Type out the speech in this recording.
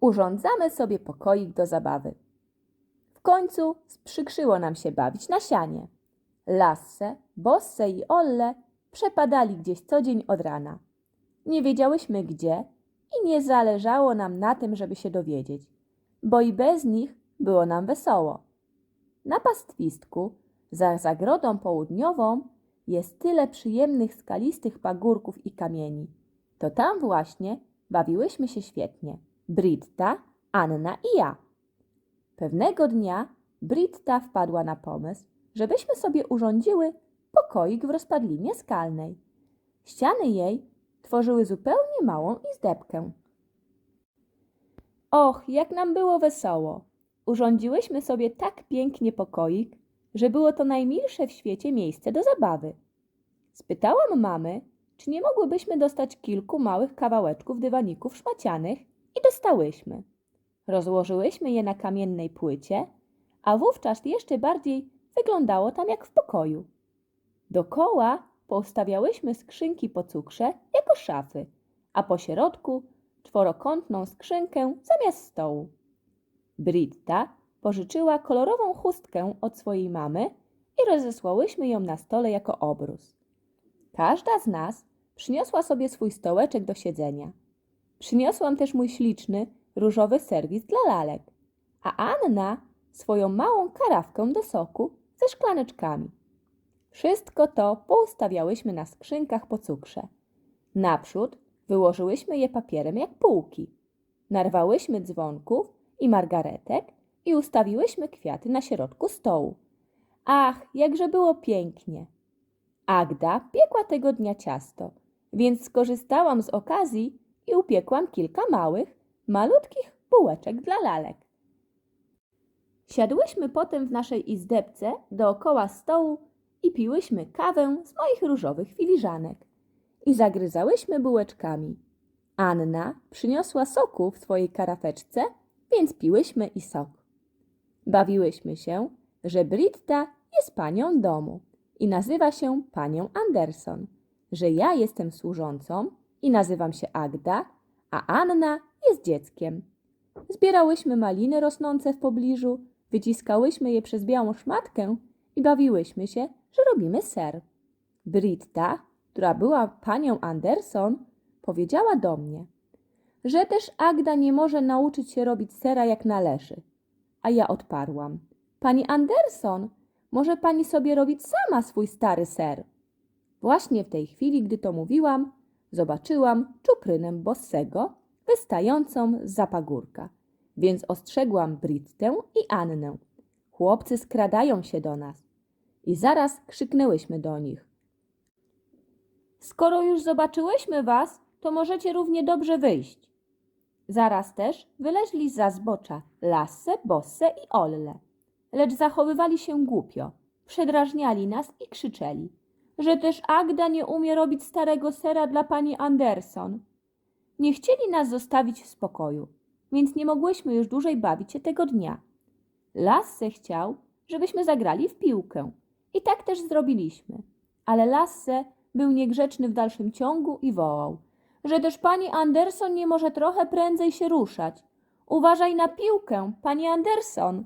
urządzamy sobie pokoik do zabawy. W końcu sprzykrzyło nam się bawić na sianie. Lasse, Bosse i Olle przepadali gdzieś co dzień od rana. Nie wiedziałyśmy gdzie i nie zależało nam na tym, żeby się dowiedzieć, bo i bez nich było nam wesoło. Na pastwistku, za zagrodą południową, jest tyle przyjemnych skalistych pagórków i kamieni. To tam właśnie bawiłyśmy się świetnie. Britta, Anna i ja. Pewnego dnia Britta wpadła na pomysł, żebyśmy sobie urządziły pokoik w rozpadlinie skalnej. Ściany jej tworzyły zupełnie małą izdebkę. Och, jak nam było wesoło! Urządziłyśmy sobie tak pięknie pokoik, że było to najmilsze w świecie miejsce do zabawy. Spytałam mamy, czy nie mogłybyśmy dostać kilku małych kawałeczków dywaników szmacianych i dostałyśmy. Rozłożyłyśmy je na kamiennej płycie, a wówczas jeszcze bardziej wyglądało tam jak w pokoju. Dokoła poustawiałyśmy skrzynki po cukrze jako szafy, a po środku czworokątną skrzynkę zamiast stołu. Britta pożyczyła kolorową chustkę od swojej mamy i rozesłałyśmy ją na stole jako obrus. Każda z nas przyniosła sobie swój stołeczek do siedzenia. Przyniosłam też mój śliczny, różowy serwis dla lalek, a Anna swoją małą karawkę do soku ze szklaneczkami. Wszystko to poustawiałyśmy na skrzynkach po cukrze. Naprzód wyłożyłyśmy je papierem jak półki. Narwałyśmy dzwonków i margaretek i ustawiłyśmy kwiaty na środku stołu. Ach, jakże było pięknie! Agda piekła tego dnia ciasto, więc skorzystałam z okazji i upiekłam kilka małych, malutkich bułeczek dla lalek. Siadłyśmy potem w naszej izdebce dookoła stołu i piłyśmy kawę z moich różowych filiżanek i zagryzałyśmy bułeczkami. Anna przyniosła soku w swojej karafeczce, więc piłyśmy i sok. Bawiłyśmy się, że Britta jest panią domu i nazywa się panią Anderson, że ja jestem służącą i nazywam się Agda, a Anna jest dzieckiem. Zbierałyśmy maliny rosnące w pobliżu, wyciskałyśmy je przez białą szmatkę i bawiłyśmy się, że robimy ser. Britta, która była panią Anderson, powiedziała do mnie, że też Agda nie może nauczyć się robić sera jak należy. A ja odparłam, pani Anderson, może pani sobie robić sama swój stary ser. Właśnie w tej chwili, gdy to mówiłam, zobaczyłam czuprynę Bossego wystającą z zapagórka, więc ostrzegłam Brittę i Annę. Chłopcy skradają się do nas. I zaraz krzyknęłyśmy do nich. Skoro już zobaczyłyśmy was, to możecie równie dobrze wyjść. Zaraz też wyleźli za zbocza Lasse, Bosse i Olle, lecz zachowywali się głupio, przedrażniali nas i krzyczeli, że też Agda nie umie robić starego sera dla pani Anderson. Nie chcieli nas zostawić w spokoju, więc nie mogłyśmy już dłużej bawić się tego dnia. Lasse chciał, żebyśmy zagrali w piłkę i tak też zrobiliśmy, ale Lasse był niegrzeczny w dalszym ciągu i wołał, że też pani Anderson nie może trochę prędzej się ruszać. Uważaj na piłkę, pani Anderson.